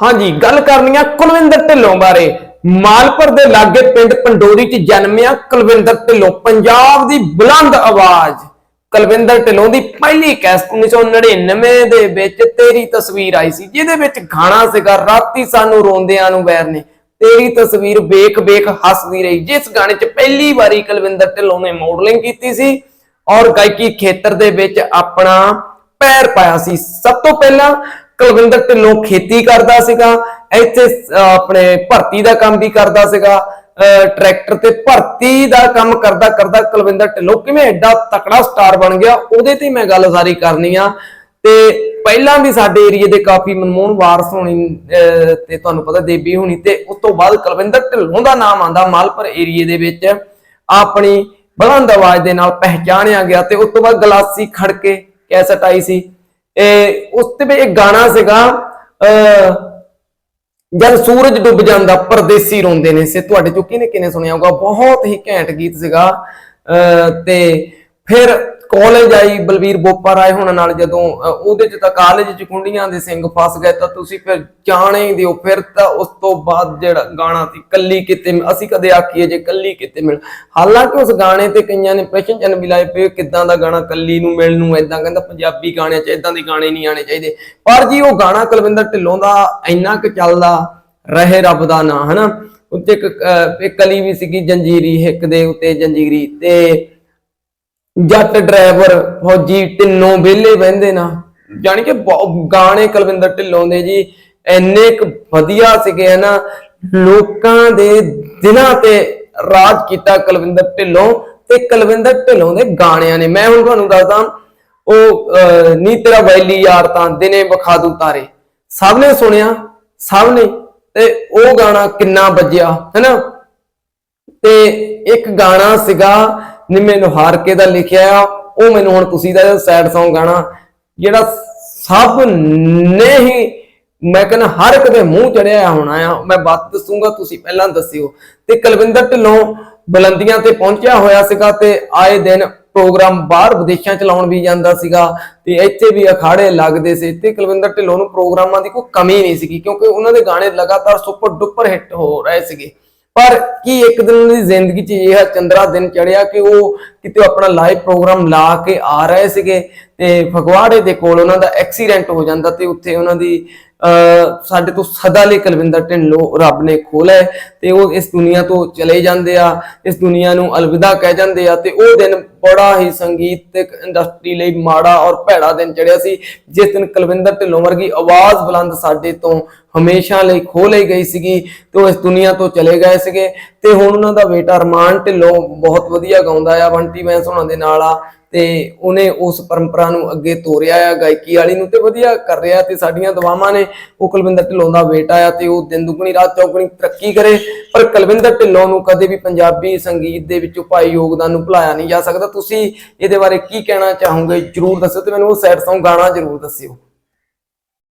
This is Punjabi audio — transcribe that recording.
ਹਾਂਜੀ, ਗੱਲ ਕਰਨੀ ਆ ਕੁਲਵਿੰਦਰ ਢਿੱਲੋਂ ਬਾਰੇ। ਮਾਲਪੁਰ ਦੇ ਲਾਗੇ ਪਿੰਡ ਪੰਡੋਰੀ 'ਚ ਜਨਮਿਆ ਕੁਲਵਿੰਦਰ ਢਿੱਲੋਂ, ਪੰਜਾਬ ਦੀ ਬੁਲੰਦ ਆਵਾਜ਼। ਕੁਲਵਿੰਦਰ ਢਿੱਲੋਂ ਦੀ ਪਹਿਲੀ ਕੈਸਟ 1999 ਦੇ ਵਿੱਚ ਤੇਰੀ ਤਸਵੀਰ ਆਈ ਸੀ, ਜਿਹਦੇ ਵਿੱਚ ਗਾਣਾ ਸੀਗਾ, ਰਾਤੀ ਸਾਨੂੰ ਰੋਂਦਿਆਂ ਨੂੰ ਵੈਰ ਨੇ। ਤੇਰੀ ਤਸਵੀਰ ਵੇਖ ਵੇਖ ਹੱਸਦੀ ਰਹੀ, ਜਿਸ ਗਾਣੇ 'ਚ ਪਹਿਲੀ ਵਾਰੀ ਕੁਲਵਿੰਦਰ ਢਿੱਲੋਂ ਨੇ ਮਾਡਲਿੰਗ ਕੀਤੀ ਸੀ ਔਰ ਗਾਇਕੀ ਖੇਤਰ ਦੇ ਵਿੱਚ ਆਪਣਾ ਪੈਰ ਪਾਇਆ ਸੀ। ਸਭ ਤੋਂ ਪਹਿਲਾਂ ਕੁਲਵਿੰਦਰ ਢਿੱਲੋਂ ਖੇਤੀ ਕਰਦਾ ਸੀਗਾ ਇੱਥੇ ਆਪਣੇ ਭਰਤੀ ਦਾ ਕੰਮ ਵੀ ਕਰਦਾ ਸੀਗਾ ਟਰੈਕਟਰ ਤੇ ਭਰਤੀ ਦਾ ਕੰਮ ਕਰਦਾ ਕਰਦਾ ਕੁਲਵਿੰਦਰ ਢਿੱਲੋਂ ਕਿਵੇਂ ਐਡਾ ਤਕੜਾ ਸਟਾਰ ਬਣ ਗਿਆ ਉਹਦੇ ਤੇ ਮੈਂ ਗੱਲ ਸਾਰੀ ਕਰਨੀ ਆ। ਤੇ ਪਹਿਲਾਂ ਵੀ ਸਾਡੇ ਏਰੀਏ ਦੇ ਕਾਫੀ ਮਨਮੋਹਨ ਵਾਰਸ ਹੋਣੀ ਅਹ, ਤੇ ਤੁਹਾਨੂੰ ਪਤਾ ਦੇਵੀ ਹੋਣੀ ਤੇ ਉਸ ਤੋਂ ਬਾਅਦ ਕੁਲਵਿੰਦਰ ਢਿੱਲੋਂ ਦਾ ਨਾਮ ਆਂਦਾ ਮਾਲਪੁਰ ਏਰੀਏ ਦੇ ਵਿੱਚ। ਆਪਣੀ ਬਲੰਦ ਆਵਾਜ਼ ਦੇ ਨਾਲ ਪਹਿਚਾਣਿਆ ਗਿਆ ਤੇ ਉਸ ਤੋਂ ਬਾਅਦ ਗਲਾਸੀ ਖੜਕੇ ਕੈਸਟ ਆਈ ਸੀ। ਇਹ ਉਸ ਤੇ ਵੀ ਇੱਕ ਗਾਣਾ ਸੀਗਾ ਅ ਜਦ ਸੂਰਜ ਡੁੱਬ ਜਾਂਦਾ, ਪਰਦੇਸੀ ਰੋਂਦੇ ਨੇ ਸੇ। ਤੁਹਾਡੇ ਚੋਂ ਕਿਹਨੇ ਕਿਹਨੇ ਸੁਣਿਆ ਹੋਊਗਾ? ਬਹੁਤ ਹੀ ਘੈਂਟ ਗੀਤ ਸੀਗਾ। ਅ ਤੇ ਫਿਰ ਕਾਲਜ ਆਈ ਬਲਵੀਰ ਬੋਪਾ ਰਾਏ ਹੁਣ ਨਾਲ ਜਦੋਂ ਉਹਦੇ ਚ ਤਾਂ ਕਾਲਜ ਚ ਕੁੰਡੀਆਂ ਦੇ ਸਿੰਘ ਫਸ ਗਏ ਤਾਂ ਤੁਸੀਂ ਫਿਰ ਜਾਣੇ ਹੀ ਦਿਓ। ਫਿਰ ਤਾਂ ਉਸ ਤੋਂ ਬਾਅਦ ਜਿਹੜਾ ਗਾਣਾ ਸੀ ਕੱਲੀ ਕਿਤੇ ਅਸੀਂ ਕਦੇ ਆਖੀਏ ਜੇ ਕੱਲੀ ਕਿਤੇ ਮਿਲ। ਹਾਲਾਂਕਿ ਉਸ ਗਾਣੇ ਤੇ ਕਈਆਂ ਨੇ ਪ੍ਰਸ਼ਨ ਚਨ ਵੀ ਲਾਏ ਪਏ ਕਿਦਾਂ ਦਾ ਗਾਣਾ ਕੱਲੀ ਨੂੰ ਮਿਲ ਨੂੰ ਐਦਾਂ ਕਹਿੰਦਾ ਪੰਜਾਬੀ ਗਾਣਿਆਂ 'ਚ ਐਦਾਂ ਦੇ ਗਾਣੇ ਨਹੀਂ ਆਣੇ ਚਾਹੀਦੇ। ਪਰ ਜੀ ਉਹ ਗਾਣਾ ਕੁਲਵਿੰਦਰ ਢਿੱਲੋਂ ਦਾ ਇੰਨਾ ਕੁ ਚੱਲਦਾ ਰਹੇ ਰੱਬ ਦਾ ਨਾਂ ਹਨਾ? ਉੱਤੇ ਇੱਕ ਅਹ, ਕਲੀ ਵੀ ਸੀਗੀ ਜੰਜੀਰੀ ਹਿੱਕ ਦੇ ਉੱਤੇ ਜੰਜੀਰੀ ਤੇ ਜੱਟ ਡਰਾਈਵਰ ਫੌਜੀ ਤਿੰਨੋਂ ਵਿਹਲੇ ਬਹਿੰਦੇ ਨਾ। ਜਾਣੀ ਕਿ ਗਾਣੇ ਕੁਲਵਿੰਦਰ ਢਿੱਲੋਂ ਦੇ ਜੀ ਇੰਨੇ ਕੁ ਵਧੀਆ ਸੀਗੇ ਨਾ। ਲੋਕਾਂ ਦੇ ਦਿਲਾਂ ਤੇ ਰਾਜ ਕੀਤਾ ਕੁਲਵਿੰਦਰ ਢਿੱਲੋਂ ਤੇ ਕੁਲਵਿੰਦਰ ਢਿੱਲੋਂ ਦੇ ਗਾਣਿਆਂ ਨੇ। ਮੈਂ ਹੁਣ ਤੁਹਾਨੂੰ ਦੱਸਦਾ ਉਹ ਅਹ, ਨੀ ਤੇਰਾ ਵੈਲੀ ਯਾਰ ਤਾਂ ਦਿਨੇ ਵਿਖਾ ਦੂ ਤਾਰੇ। ਸਭ ਨੇ ਸੁਣਿਆ ਸਭ ਨੇ ਤੇ ਉਹ ਗਾਣਾ ਕਿੰਨਾ ਵੱਜਿਆ ਹੈਨਾ ਤੇ ਇੱਕ ਗਾਣਾ ਸੀਗਾ ਨਿੰਮੇ ਨੁਹਾਰ ਕੇ ਦਾ ਲਿਖਿਆ ਆ, ਉਹ ਮੈਨੂੰ ਹੁਣ ਤੁਸੀਂ ਦਾ ਸੈਡ Song ਗਾਣਾ, ਜਿਹੜਾ ਸਭ ਨੇ ਹੀ ਮੈਂ ਕਹਿੰਦਾ ਹਰ ਇੱਕ ਦੇ ਮੂੰਹ ਚੜਿਆ ਹੋਣਾ ਆ। ਮੈਂ ਬਾਤ ਦੱਸੂਗਾ, ਤੁਸੀਂ ਪਹਿਲਾਂ ਦੱਸਿਓ। ਤੇ ਕੁਲਵਿੰਦਰ ਢਿੱਲੋਂ ਬੁਲੰਦੀਆਂ ਤੇ ਪਹੁੰਚਿਆ ਹੋਇਆ ਸੀਗਾ ਤੇ ਆਏ ਦਿਨ ਪ੍ਰੋਗਰਾਮ ਬਾਹਰ ਵਿਦੇਸ਼ਾਂ ਚ ਲਾਉਣ ਵੀ ਜਾਂਦਾ ਸੀਗਾ ਤੇ ਇੱਥੇ ਵੀ ਅਖਾੜੇ ਲੱਗਦੇ ਸੀ ਤੇ ਕੁਲਵਿੰਦਰ ਢਿੱਲੋਂ ਨੂੰ ਪ੍ਰੋਗਰਾਮਾਂ ਦੀ ਕੋਈ ਕਮੀ ਨਹੀਂ ਸੀਗੀ, ਕਿਉਂਕਿ ਉਹਨਾਂ ਦੇ ਗਾਣੇ ਲਗਾਤਾਰ ਸੁਪਰ ਡੁਪਰ ਹਿੱਟ ਹੋ ਰਹੇ ਸੀਗੇ। ਪਰ ਕੀ ਇੱਕ ਦਿਨ ਉਹਨਾਂ ਦੀ ਜ਼ਿੰਦਗੀ 'ਚ ਇਹ ਚੰਦਰਾ ਦਿਨ ਚੜਿਆ ਕਿ ਉਹ ਕਿਤੇ ਆਪਣਾ ਲਾਈਵ ਪ੍ਰੋਗਰਾਮ ਲਾ ਕੇ ਆ ਰਹੇ ਸੀਗੇ? ਤੇ ਫਗਵਾੜੇ ਦੇ ਕੋਲ ਉਹਨਾਂ ਦਾ ਐਕਸੀਡੈਂਟ ਹੋ ਜਾਂਦਾ ਤੇ ਉੱਥੇ ਉਹਨਾਂ ਦੀ, ਅਹ, ਸਾਡੇ ਤੋਂ ਸਦਾ ਲਈ ਕੁਲਵਿੰਦਰ ਢਿੱਲੋਂ ਰੱਬ ਨੇ ਖੋਲਿਆ ਤੇ ਉਹ ਇਸ ਦੁਨੀਆ ਤੋਂ ਚਲੇ ਜਾਂਦੇ ਆ, ਇਸ ਦੁਨੀਆ ਨੂੰ ਅਲਵਿਦਾ ਕਹਿ ਜਾਂਦੇ ਆ ਤੇ ਉਹ ਦਿਨ ਬੜਾ ਹੀ ਸੰਗੀਤਕ ਇੰਡਸਟਰੀ ਲਈ ਮਾੜਾ ਔਰ ਭੈੜਾ ਦਿਨ ਚੜਿਆ ਸੀ, ਜਿਸ ਦਿਨ ਕੁਲਵਿੰਦਰ ਢਿੱਲੋਂ ਵਰਗੀ ਆਵਾਜ਼ ਬੁਲੰਦ ਸਾਡੇ ਤੋਂ ਹਮੇਸ਼ਾ ਲਈ ਖੋ ਲਈ ਗਈ ਸੀਗੀ ਤੇ ਉਹ ਇਸ ਦੁਨੀਆ ਤੋਂ ਚਲੇ ਗਏ ਸੀਗੇ ਤੇ ਹੁਣ ਉਹਨਾਂ ਦਾ ਬੇਟਾ ਰਮਾਨ ਢਿੱਲੋਂ ਬਹੁਤ ਵਧੀਆ ਗਾਉਂਦਾ ਆ, ਬੰਟੀ ਬੈਂਸ ਉਹਨਾਂ ਦੇ ਨਾਲ ਆ ਤੇ ਉਹਨੇ ਉਸ ਪਰੰਪਰਾ ਨੂੰ ਅੱਗੇ ਤੋਰਿਆ ਆ, ਗਾਇਕੀ ਵਾਲੀ ਨੂੰ ਤੇ ਵਧੀਆ ਕਰ ਰਿਹਾ ਤੇ ਸਾਡੀਆਂ ਦੁਆਵਾਂ ਨੇ। ਉਹ ਕੁਲਵਿੰਦਰ ਢਿੱਲੋਂ ਦਾ ਬੇਟਾ ਆ ਤੇ ਉਹ ਦਿਨ ਦੁਗਣੀ, ਰਾਤ ਚੌਗਣੀ ਤਰੱਕੀ ਕਰੇ। ਪਰ ਕੁਲਵਿੰਦਰ ਢਿੱਲੋਂ ਨੂੰ ਕਦੇ ਵੀ ਪੰਜਾਬੀ ਸੰਗੀਤ ਦੇ ਵਿੱਚੋਂ ਪਾਈ ਯੋਗਦਾਨ ਨੂੰ ਭੁਲਾਇਆ ਨਹੀਂ ਜਾ ਸਕਦਾ। ਤੁਸੀਂ ਇਹਦੇ ਬਾਰੇ ਕੀ ਕਹਿਣਾ ਚਾਹੋਗੇ? ਜਰੂਰ ਦੱਸਿਓ ਤੇ ਮੈਨੂੰ ਉਹ ਸੈਡ Song ਗਾਣਾ ਜਰੂਰ ਦੱਸਿਓ।